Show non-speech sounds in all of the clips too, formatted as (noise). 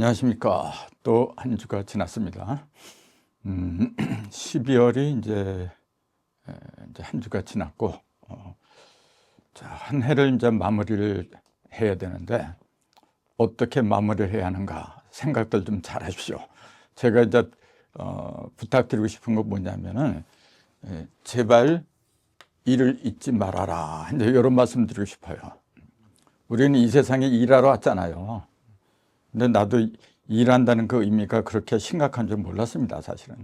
안녕하십니까. 또 한 주가 지났습니다. 음, (clears throat) 12월이 이제, 에, 이제 한 주가 지났고, 어, 자, 한 해를 이제 마무리를 해야 되는데, 어떻게 마무리를 해야 하는가 생각들 좀 잘 하십시오. 제가 이제, 어, 부탁드리고 싶은 건 뭐냐면은, 에, 제발 일을 잊지 말아라. 이제 이런 말씀 드리고 싶어요. 우리는 이 세상에 일하러 왔잖아요. 근데 나도 일한다는 그 의미가 그렇게 심각한 줄 몰랐습니다, 사실은.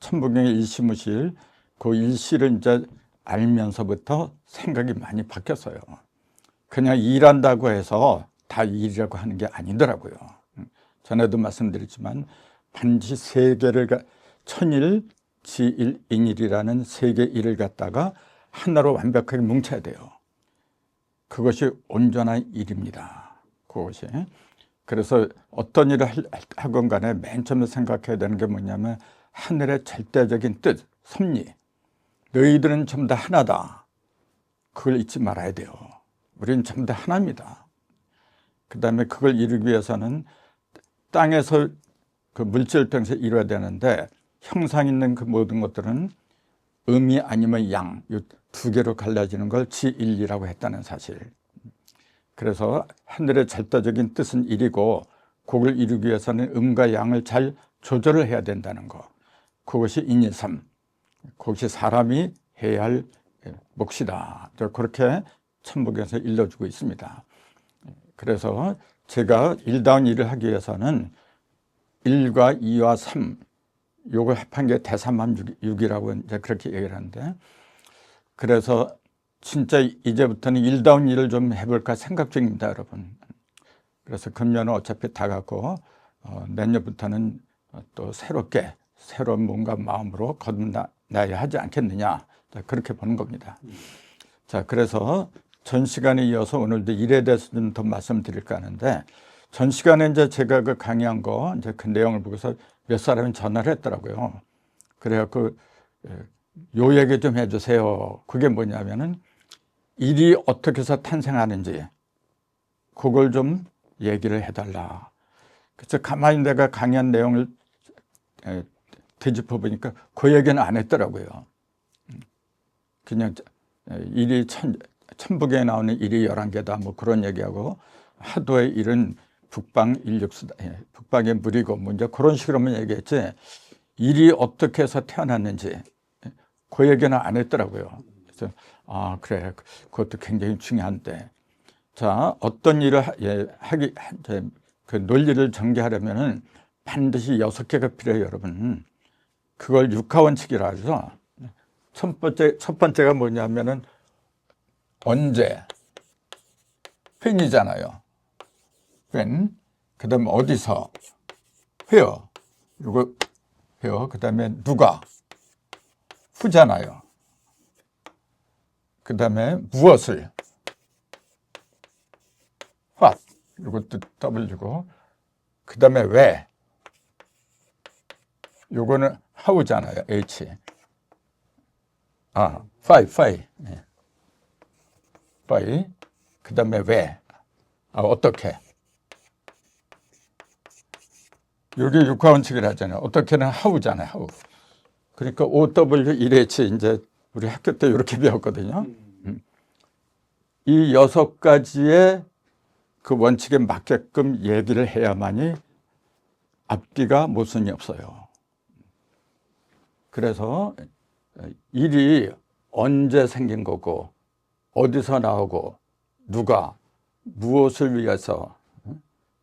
천부경의 일시무실, 그 일시를 이제 알면서부터 생각이 많이 바뀌었어요. 그냥 일한다고 해서 다 일이라고 하는 게 아니더라고요. 전에도 말씀드렸지만 반드시 세 개를 천일, 지일, 인일이라는 세 개 일을 갖다가 하나로 완벽하게 뭉쳐야 돼요. 그것이 온전한 일입니다. 그것이. 그래서 어떤 일을 하건 간에 맨 처음에 생각해야 되는 게 뭐냐면 하늘의 절대적인 뜻, 섭리. 너희들은 전부 다 하나다. 그걸 잊지 말아야 돼요. 우리는 전부 다 하나입니다. 그 다음에 그걸 이루기 위해서는 땅에서 그 통해서 이루어야 되는데 형상 있는 그 모든 것들은 음이 아니면 양, 이 두 개로 갈라지는 걸 지일이라고 했다는 사실. 그래서 하늘의 절대적인 뜻은 일이고 그걸 이루기 위해서는 음과 양을 잘 조절을 해야 된다는 거. 그것이 인일삼. 그것이 사람이 해야 할 몫이다. 그렇게 천북에서 일러주고 있습니다. 그래서 제가 일다운 일을 하기 위해서는 일과이와삼 요걸 합한 게 대삼함육이라고 이제 그렇게 얘기를 하는데 그래서 진짜 이제부터는 일다운 일을 좀 해볼까 생각 중입니다, 여러분. 그래서 금년은 어차피 다 갔고 어, 내년부터는 또 새롭게 새로운 뭔가 마음으로 거듭나야 하지 않겠느냐 그렇게 보는 겁니다. 자, 그래서 전 시간에 이어서 오늘도 일에 대해서 좀 더 말씀드릴까 하는데 전 시간에 이제 제가 그 강의한 거 이제 그 내용을 보고서 몇 사람이 전화를 했더라고요. 그래갖고 요 얘기 좀 해주세요. 그게 뭐냐면은 일이 어떻게 해서 탄생하는지 그걸 좀 얘기를 해달라. 그래서 가만히 내가 강의한 내용을 되짚어 보니까 그 얘기는 안 했더라고요. 그냥 일이 천, 천북에 나오는 일이 열한 개다 뭐 그런 얘기하고 하도의 일은 북방 인력수다. 북방의 물이고 뭐 이제 그런 식으로만 얘기했지 일이 어떻게 해서 태어났는지 그 얘기는 안 했더라고요. 그래서 아 그래. 그것도 굉장히 중요한데. 자 어떤 일을 예, 하기 그 논리를 전개하려면은 반드시 여섯 개가 필요해요, 여러분. 그걸 육하원칙이라 해서 첫 번째 첫 번째가 뭐냐면은 언제? 팬이잖아요. 팬 그다음에 어디서? 회어 이거 회어 그다음에 누가? 후잖아요. 그 다음에 무엇을? what? 이것도 W고. 그 다음에 왜? 요거는 how잖아요? H. 아 why why 네. why 그 다음에 왜? 아, 어떻게? 여기 육하원칙을 하잖아요. 어떻게는 how잖아요 how. 그러니까 OW1H 이제 우리 학교 때 이렇게 (laughs) 배웠거든요. 음. 이 여섯 가지의 그 원칙에 맞게끔 얘기를 해야만이 앞뒤가 모순이 없어요. 그래서 일이 언제 생긴 거고, 어디서 나오고, 누가, 무엇을 위해서,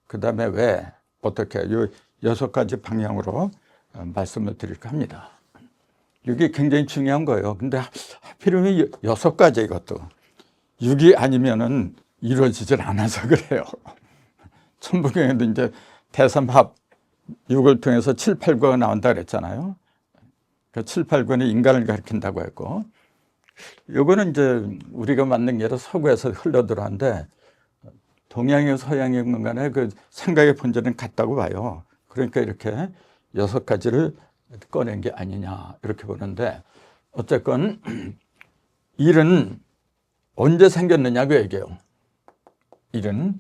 그 다음에 왜, 어떻게, 이 여섯 가지 방향으로 말씀을 드릴까 합니다. 이게 굉장히 중요한 거예요. 근데 하필이면 여섯 가지 이것도. 6이 아니면은 이루어지질 않아서 (laughs) 그래요. 천부경에도 이제 대삼합 6을 통해서 7, 8, 9가 나온다 그랬잖아요. 그 7, 8, 9는 인간을 가리킨다고 했고, 요거는 이제 우리가 만든 게 아니라 서구에서 흘러들어왔는데, 동양의 서양의 간에 그 생각의 본질은 같다고 봐요. 그러니까 이렇게 여섯 가지를 꺼낸 게 아니냐 이렇게 보는데 어쨌건 (clears throat) 일은 언제 생겼느냐 그 얘기예요. 일은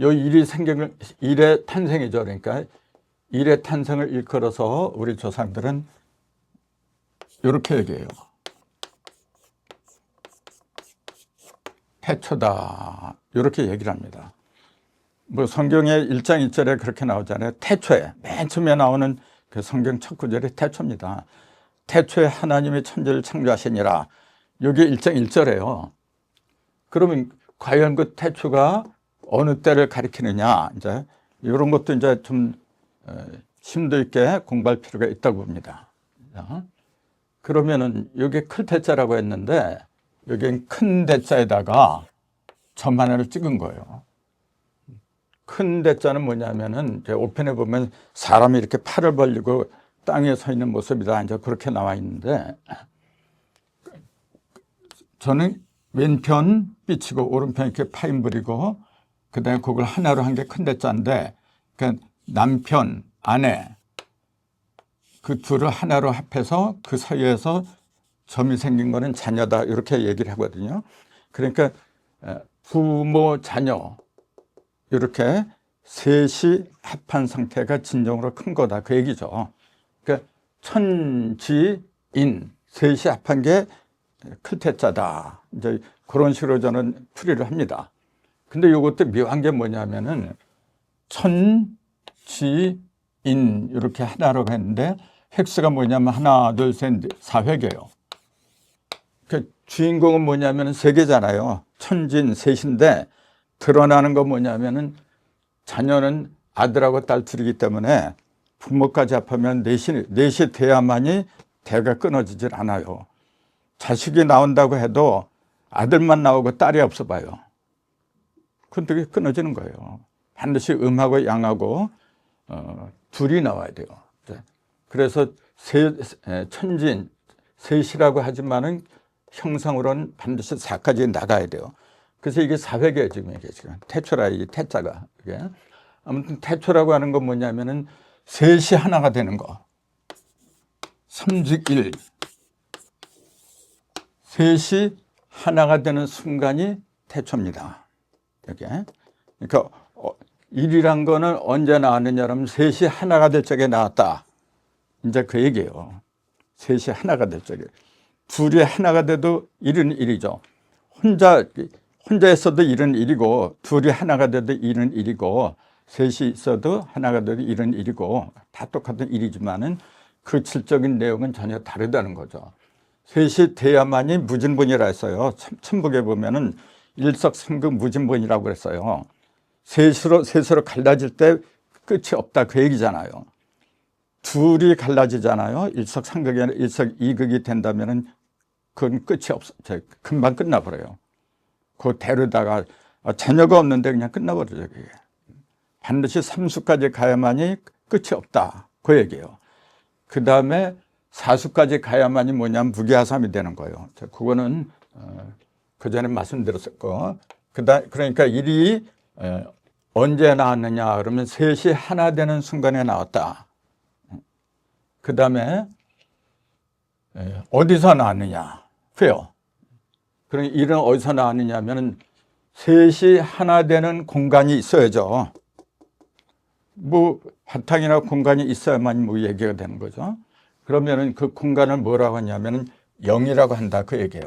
요 일이 생경을 일의 탄생이죠. 그러니까 일의 탄생을 일컬어서 우리 조상들은 이렇게 얘기해요. 태초다. 이렇게 얘기를 합니다. 뭐 성경의 1장 1절에 그렇게 나오잖아요. 태초에 맨 처음에 나오는 그 성경 첫 구절이 태초입니다. 태초에 하나님이 천지를 창조하시니라. 여기 1장 1절에요. 그러면 과연 그 태초가 어느 때를 가리키느냐 이제 이런 것도 이제 좀 어, 심도 있게 공부할 필요가 있다고 봅니다. 그러면은 여기 클 대자라고 했는데 여기엔 큰 대자에다가 점 하나를 찍은 거예요. 큰 대자는 뭐냐면은 제 5편에 보면 사람이 이렇게 팔을 벌리고 땅에 서 있는 모습이다. 이제 그렇게 나와 있는데 저는 왼편 삐치고 오른편 이렇게 파인불이고 그다음에 그걸 하나로 한 게 큰 대자인데 그 남편 아내 그 둘을 하나로 합해서 그 사이에서 점이 생긴 거는 자녀다 이렇게 얘기를 하거든요. 그러니까 부모 자녀 이렇게 셋이 합한 상태가 진정으로 큰 거다 그 얘기죠. 그러니까 천지인 셋이 합한 게 클테자다. 이제 그런 식으로 저는 풀이를 합니다. 근데 이것도 묘한 게 뭐냐면은 천지인 이렇게 하나로 했는데 획수가 뭐냐면 하나, 둘, 셋, 사획이에요. 그 주인공은 뭐냐면 세 개잖아요. 천진 셋인데 드러나는 건 뭐냐면은 자녀는 아들하고 딸 둘이기 때문에 부모까지 합하면 넷이, 넷이 돼야만이 대가 끊어지질 않아요. 자식이 나온다고 해도 아들만 나오고 딸이 없어 봐요. 근데 끊어지는 거예요. 반드시 음하고 양하고 어, 둘이 나와야 돼요. 네. 그래서 세, 천진, 셋이라고 하지만은 형상으로는 반드시 4까지 나가야 돼요. 그래서 이게 사회계 지금 이게 지금 태초라 이게 태자가 이게 아무튼 태초라고 하는 건 뭐냐면은 셋이 하나가 되는 거. 삼직일 셋이 하나가 되는 순간이 태초입니다. 이게 그러니까 어, 일이란 거는 언제 나왔느냐면 셋이 하나가 될 적에 나왔다. 이제 그 얘기예요. 셋이 하나가 될 적에. 둘이 하나가 돼도 일은 일이죠. 혼자 혼자 있어도 일은 일이고 둘이 하나가 돼도 일은 일이고 셋이 있어도 하나가 돼도 일은 일이고 다 똑같은 일이지만은 그 질적인 내용은 전혀 다르다는 거죠. 셋이 돼야만이 무진본이라 했어요. 천북에 보면은 일석삼극 무진본이라고 그랬어요. 셋으로 셋으로 갈라질 때 끝이 없다 그 얘기잖아요. 둘이 갈라지잖아요. 일석삼극이 아니라 일석이극이 된다면은 그건 끝이 없어. 금방 끝나버려요. 그 대르다가 자녀가 없는데 그냥 끝나버리죠. 그게. 반드시 삼수까지 가야만이 끝이 없다. 그 얘기예요. 그 다음에 사수까지 가야만이 뭐냐면 무기하삼이 되는 거예요. 그거는 어, 그 전에 말씀드렸었고, 그다 그러니까 일이 언제 나왔느냐 그러면 셋이 하나 되는 순간에 나왔다. 그 다음에 어디서 나왔느냐? 왜요? 그럼 일은 어디서 나왔느냐 하면 셋이 하나 되는 공간이 있어야죠. 뭐 바탕이나 공간이 있어야만 뭐 얘기가 되는 거죠. 그러면은 그 공간을 뭐라고 하냐면은 영이라고 한다 그 얘기예요.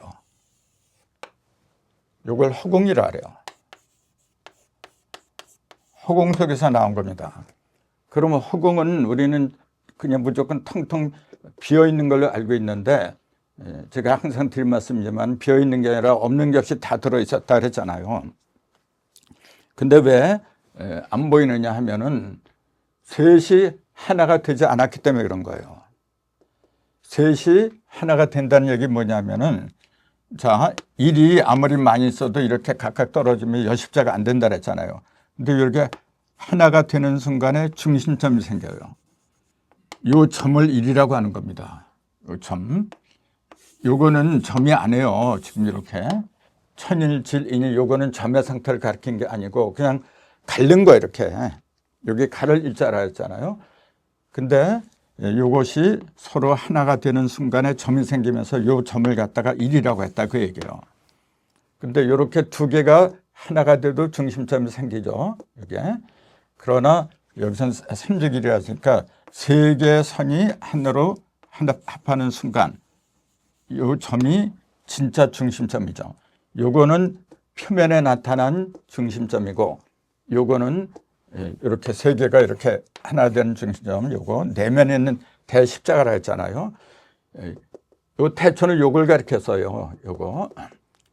요걸 허공이라 그래요. 허공 속에서 나온 겁니다. 그러면 허공은 우리는 그냥 무조건 텅텅 비어 있는 걸로 알고 있는데 예, 제가 항상 드린 말씀이지만 비어 있는 게 아니라 없는 게 없이 다 들어 있었다 그랬잖아요. 근데 왜 안 보이느냐 하면은 셋이 하나가 되지 않았기 때문에 그런 거예요. 셋이 하나가 된다는 얘기 뭐냐면은 자, 일이 아무리 많이 있어도 이렇게 각각 떨어지면 여십자가 안 된다 그랬잖아요. 근데 이렇게 하나가 되는 순간에 중심점이 생겨요. 요 점을 일이라고 하는 겁니다. 요 점. 요거는 점이 아니에요. 지금 이렇게. 천일 질인이 요거는 점의 상태를 가리킨 게 아니고 그냥 갈른 거 이렇게. 여기 가를 일자라 했잖아요. 근데 요것이 서로 하나가 되는 순간에 점이 생기면서 요 점을 갖다가 일이라고 했다 그 얘기예요. 근데 이렇게 두 개가 하나가 돼도 중심점이 생기죠. 이게. 그러나 여기서는 삼직이라니까 세 개의 선이 하나로 하나 합하는 순간 요 점이 진짜 중심점이죠. 요거는 표면에 나타난 중심점이고 요거는 예, 이렇게 세 개가 이렇게 하나 되는 중심점 요거 내면에 있는 대십자가라 했잖아요. 예, 요 태초는 요걸 가리켰어요. 요거.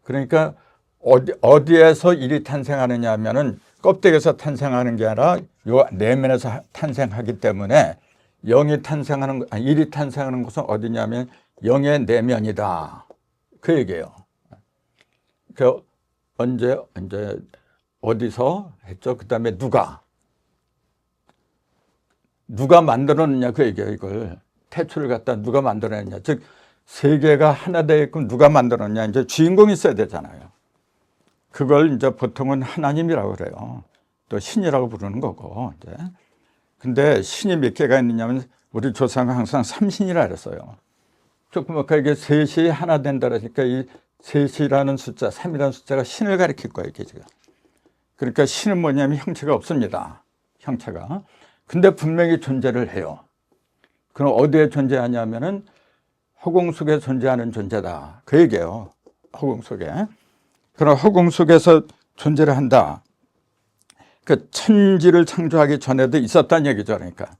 그러니까 어디, 어디에서 일이 탄생하느냐 하면은 껍데기에서 탄생하는 게 아니라 요 내면에서 탄생하기 때문에 영이 탄생하는, 일이 탄생하는 곳은 어디냐면 영의 내면이다. 그 얘기예요. 그 언제, 언제, 어디서 했죠? 그 다음에 누가? 누가 만들었느냐 그 얘기예요, 이걸. 태초를 갖다 누가 만들어냈냐. 즉, 세계가 하나 있고 누가 만들었냐. 이제 주인공이 있어야 되잖아요. 그걸 이제 보통은 하나님이라고 그래요. 또 신이라고 부르는 거고, 이제. 근데 신이 몇 개가 있느냐면 우리 조상은 항상 삼신이라 그랬어요. 조금 아까 이게 셋이 하나 된다 그러니까 이 셋이라는 숫자, 삼이라는 숫자가 신을 가리킬 거예요, 이게 지금. 그러니까 신은 뭐냐면 형체가 없습니다. 형체가. 근데 분명히 존재를 해요. 그럼 어디에 존재하냐면은 허공 속에 존재하는 존재다. 그 얘기예요. 허공 속에. 그럼 허공 속에서 존재를 한다. 그 천지를 창조하기 전에도 있었다는 얘기죠. 그러니까.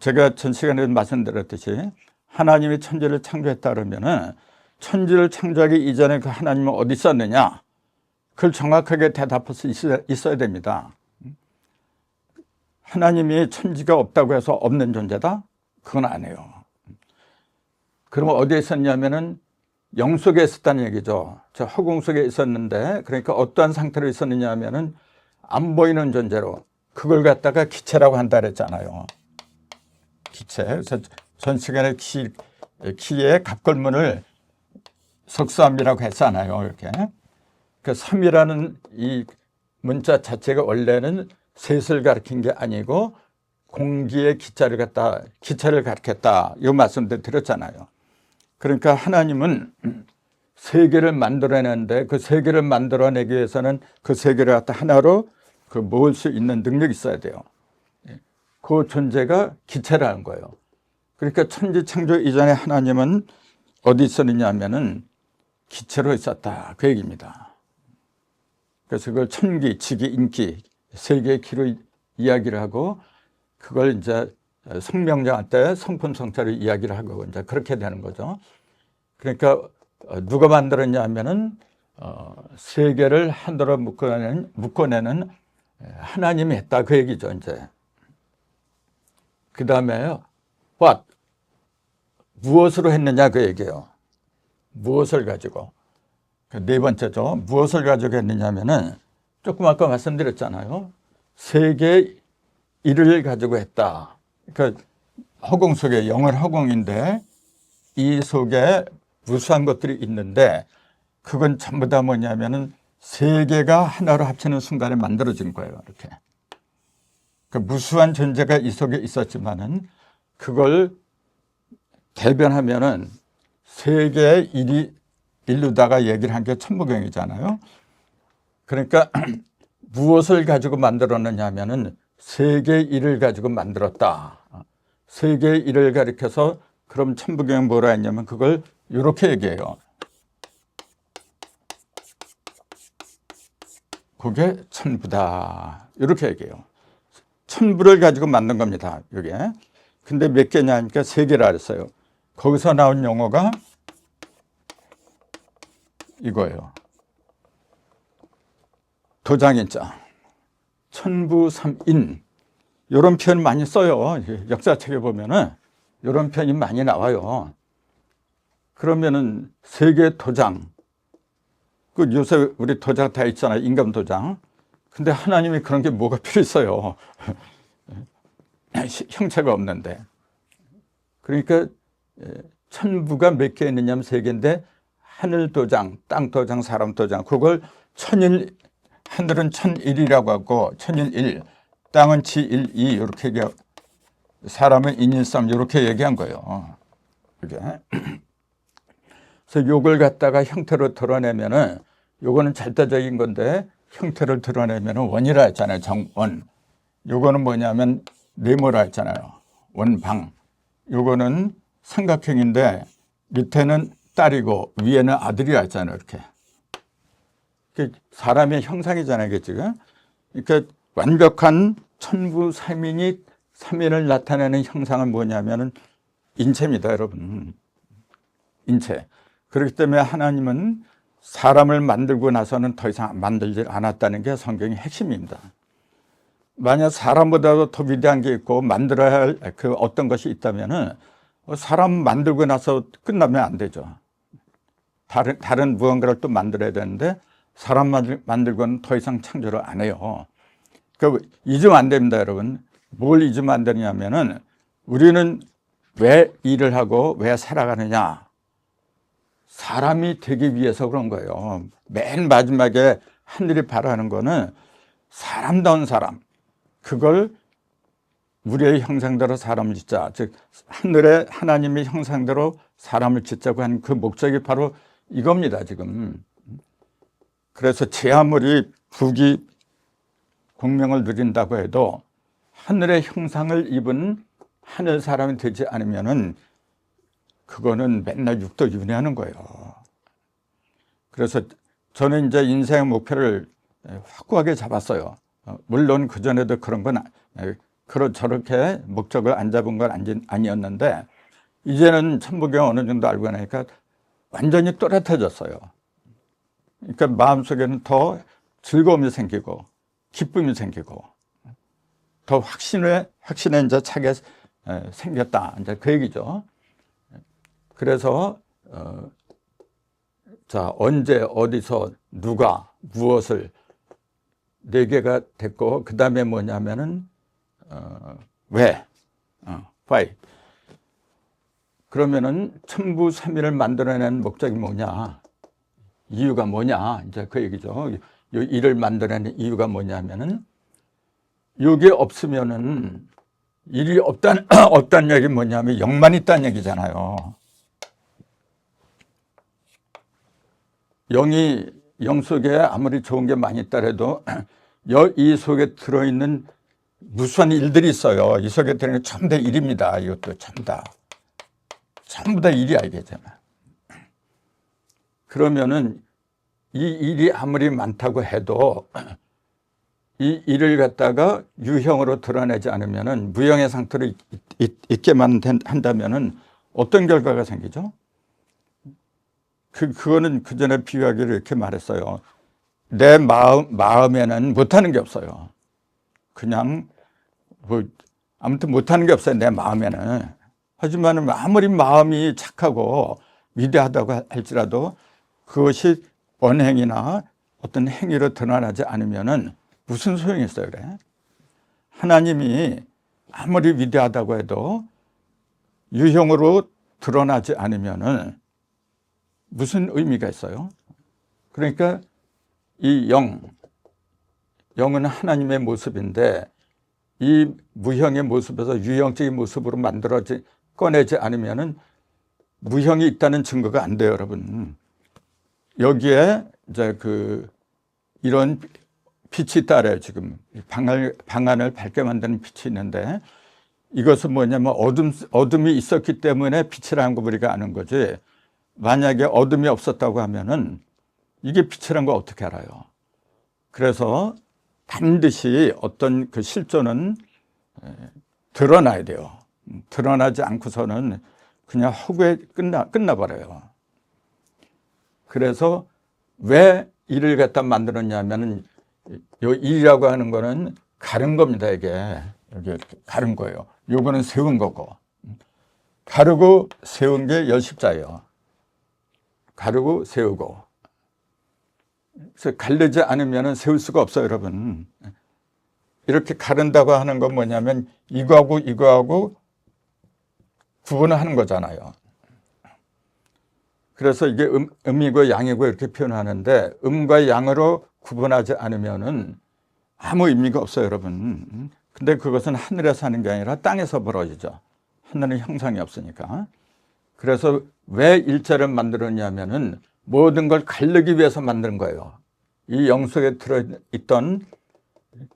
제가 전 시간에 말씀드렸듯이 하나님이 천지를 창조했다 그러면은 천지를 창조하기 이전에 그 하나님은 어디 있었느냐? 그걸 정확하게 대답할 수 있어야 됩니다. 하나님이 천지가 없다고 해서 없는 존재다? 그건 아니에요. 그러면 어디에 있었냐면은 영 속에 있었다는 얘기죠. 저 허공 속에 있었는데 그러니까 어떠한 상태로 있었느냐 하면은 안 보이는 존재로 그걸 갖다가 기체라고 한다 그랬잖아요. 기체. 그래서 전 시간에 기, 기의 갑걸문을 석수함이라고 했잖아요. 이렇게. 그 3이라는 이 문자 자체가 원래는 셋을 가리킨 게 아니고 공기의 기차를 갖다 기차를 가리켰다. 이 말씀도 드렸잖아요. 그러니까 하나님은 세계를 만들어내는데 그 세계를 만들어내기 위해서는 그 세계를 갖다 하나로 그 모을 수 있는 능력이 있어야 돼요. 그 존재가 기체라는 거예요. 그러니까 천지 창조 이전에 하나님은 어디 있었느냐 하면은 기체로 있었다. 그 얘기입니다. 그래서 그걸 천기, 지기, 인기, 세계의 기로 이야기를 하고 그걸 이제 성명자한테 성품 성찰을 이야기를 하고 이제 그렇게 되는 거죠. 그러니까 누가 만들었냐 하면은 어, 세계를 하나로 묶어내는, 묶어내는 하나님이 했다 그 얘기죠 이제. 그 다음에요. what 무엇으로 했느냐 그 얘기예요. 무엇을 가지고 그네 번째죠. 무엇을 가지고 했느냐면은 조금 아까 말씀드렸잖아요. 세계 일을 가지고 했다. 그러니까 허공 속에 영은 허공인데 이 속에 무수한 것들이 있는데 그건 전부 다 뭐냐면은 세계가 하나로 합치는 순간에 만들어진 거예요. 이렇게. 그 무수한 존재가 이 속에 있었지만은 그걸 대변하면은 세계의 일이 일루다가 얘기를 한 게 천부경이잖아요. 그러니까 (clears throat) 무엇을 가지고 만들었느냐 하면은 세계의 일을 가지고 만들었다. 세계의 일을 가리켜서 그럼 천부경은 뭐라 했냐면 그걸 이렇게 얘기해요. 그게 천부다. 이렇게 얘기해요. 천부를 가지고 만든 겁니다. 이게. 근데 몇 개냐 하니까 세 개라 그랬어요. 거기서 나온 용어가 이거예요. 도장인자. 천부삼인. 이런 표현 많이 써요. 역사책에 보면은 이런 표현이 많이 나와요. 그러면은 세계 도장. 그 요새 우리 도장 다 있잖아요. 임금 도장. 근데 하나님이 그런 게 뭐가 필요 있어요. (laughs) 형체가 없는데. 그러니까 천부가 몇 개 있느냐면 세 개인데 하늘 도장, 땅 도장, 사람 도장. 그걸 천일 하늘은 천일이라고 하고 천일일, 땅은 지일 이 이렇게 얘기 사람은 인일삼 이렇게 얘기한 거예요. 그게. (clears throat) 그래서 욕을 갖다가 형태로 드러내면은 요거는 절대적인 건데 형태를 드러내면 원이라 했잖아요. 정원. 요거는 뭐냐면 네모라 했잖아요. 원방. 요거는 삼각형인데 밑에는 딸이고 위에는 아들이라 했잖아요. 이렇게. 그 사람의 형상이잖아요. 이게 지금. 그러니까 완벽한 천부 삼인이 삼인을 나타내는 형상은 뭐냐면은 인체입니다, 여러분. 인체. 그렇기 때문에 하나님은 사람을 만들고 나서는 더 이상 만들지 않았다는 게 성경의 핵심입니다. 만약 사람보다도 더 위대한 게 있고 만들어야 할 그 어떤 것이 있다면은 사람 만들고 나서 끝나면 안 되죠. 다른 다른 무언가를 또 만들어야 되는데 사람 만들, 만들고는 더 이상 창조를 안 해요. 그 잊으면 안 됩니다, 여러분. 뭘 잊으면 안 되냐면은 우리는 왜 일을 하고 왜 살아가느냐? 사람이 되기 위해서 그런 거예요. 맨 마지막에 하늘이 바라는 거는 사람다운 사람. 그걸 우리의 형상대로 사람을 짓자. 즉, 하늘의 하나님의 형상대로 사람을 짓자고 한 그 목적이 바로 이겁니다, 지금. 그래서 제 아무리 북이 공명을 누린다고 해도 하늘의 형상을 입은 하늘 사람이 되지 않으면은 그거는 맨날 육도 윤회하는 거예요. 그래서 저는 이제 인생 목표를 확고하게 잡았어요. 어, 물론 그 전에도 그런 건 그런 저렇게 목적을 안 잡은 건 아니었는데 이제는 천부경 어느 정도 알고 나니까 완전히 또렷해졌어요. 그러니까 마음속에는 더 즐거움이 생기고 기쁨이 생기고 더 확신에 확신에 이제 차게 생겼다 이제 그 얘기죠. 그래서 어, 자 언제 어디서 누가 무엇을 네 개가 됐고 그 다음에 뭐냐면은 어, 왜 어, why 그러면은 천부 삼위를 만들어낸 목적이 뭐냐 이유가 뭐냐 이제 그 얘기죠. 이 일을 만들어낸 이유가 뭐냐면은 이게 없으면은 일이 없다는 (clears throat) 없다는 얘기 뭐냐면 영만 있다는 얘기잖아요. 영이 영 속에 아무리 좋은 게 많이 있더라도 (clears throat) 이 속에 들어있는 무수한 일들이 있어요. 이 속에 들어있는 전부 다 일입니다. 이것도 전부 다. 전부 다 일이야, 이게 정말. 그러면은 이 일이 아무리 많다고 해도 이 일을 갖다가 유형으로 드러내지 않으면은 무형의 상태로 있, 있, 게만 한다면은 어떤 결과가 생기죠? 그, 그거는 그 전에 비유하기를 이렇게 말했어요. 내 마음, 마음에는 못하는 게 없어요. 그냥, 뭐, 아무튼 못하는 게 없어요. 내 마음에는. 하지만 아무리 마음이 착하고 위대하다고 할지라도 그것이 언행이나 어떤 행위로 드러나지 않으면은 무슨 소용이 있어요, 그래? 하나님이 아무리 위대하다고 해도 유형으로 드러나지 않으면은 무슨 의미가 있어요? 그러니까 이 영, 영은 하나님의 모습인데 이 무형의 모습에서 유형적인 모습으로 만들어지 꺼내지 않으면은 무형이 있다는 증거가 안 돼요, 여러분. 여기에 이제 그 이런 빛이 따라요, 지금. 방을, 방안을 밝게 만드는 빛이 있는데 이것은 뭐냐면 어둠, 어둠이 있었기 때문에 빛이라는 거 우리가 아는 거지. 만약에 어둠이 없었다고 하면은 이게 빛이라는 걸 어떻게 알아요? 그래서 반드시 어떤 그 실존은 드러나야 돼요. 드러나지 않고서는 그냥 허구에 끝나, 끝나버려요. 그래서 왜 일을 갖다 만들었냐면은 요 일이라고 하는 거는 가른 겁니다, 이게. 여기 가른 거예요. 요거는 세운 거고. 가르고 세운 게 열십자예요. 가르고 세우고. 가르지 않으면 세울 수가 없어요, 여러분. 이렇게 가른다고 하는 건 뭐냐면 이거하고 이거하고 구분을 하는 거잖아요. 그래서 이게 음, 음이고 양이고 이렇게 표현하는데 음과 양으로 구분하지 않으면은 아무 의미가 없어요, 여러분. 근데 그것은 하늘에서 하는 게 아니라 땅에서 벌어지죠. 하늘은 형상이 없으니까. 그래서 왜 일자를 만들었냐면은 모든 걸 가르기 위해서 만든 거예요. 이 영 속에 들어있던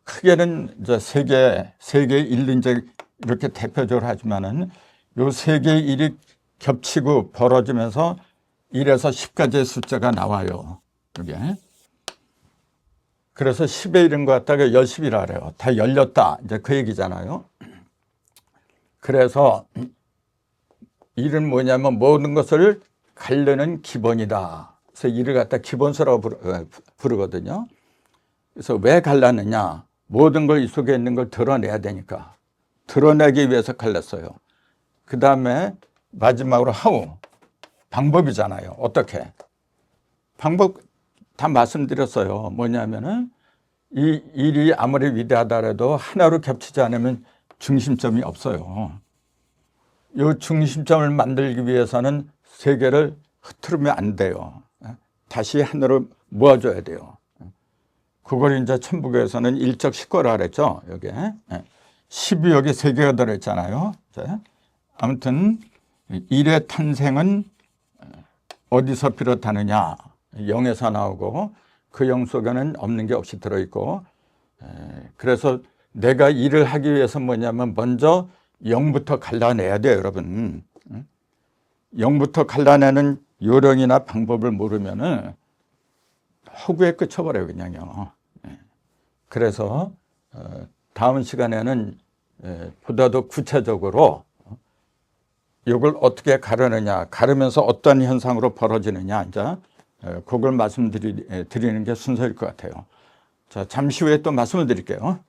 크게는 이제 세계, 세계 일 이제 이렇게 대표적으로 하지만은 요 세계 일이 겹치고 벌어지면서 1에서 10까지의 숫자가 나와요. 이게. 그래서 10의 1인 것 같다가 열십이라 그래요. 다 열렸다. 이제 그 얘기잖아요. 그래서 (clears throat) 일은 뭐냐면 모든 것을 가르는 기본이다. 그래서 일을 갖다 기본서라고 부르, 어, 부르 거든요. 그래서 왜 갈랐느냐? 모든 걸 이 속에 있는 걸 드러내야 되니까. 드러내기 위해서 갈랐어요. 그 다음에 마지막으로 하우. 방법이잖아요. 어떻게? 방법 다 말씀드렸어요. 뭐냐면은 이 일이 아무리 위대하다라도 하나로 겹치지 않으면 중심점이 없어요. 이 중심점을 만들기 위해서는 세계를 흐트르면 안 돼요. 다시 하나로 모아줘야 돼요. 그걸 이제 천북에서는 일적 식거라 그랬죠. 여기 12억의 세계가 들어있잖아요. 자, 아무튼 일의 탄생은 어디서 비롯하느냐? 영에서 나오고 그 영 속에는 없는 게 없이 들어있고 에, 그래서 내가 일을 하기 위해서 뭐냐면 먼저 영부터 갈라내야 돼요, 여러분. 응? 영부터 갈라내는 요령이나 방법을 모르면은 허구에 끝쳐버려요, 그냥요. 예. 그래서 어, 다음 시간에는 에, 보다 더 구체적으로 이걸 어떻게 가르느냐, 가르면서 어떤 현상으로 벌어지느냐, 이제 에, 그걸 말씀드리는 게 순서일 것 같아요. 자, 잠시 후에 또 말씀을 드릴게요.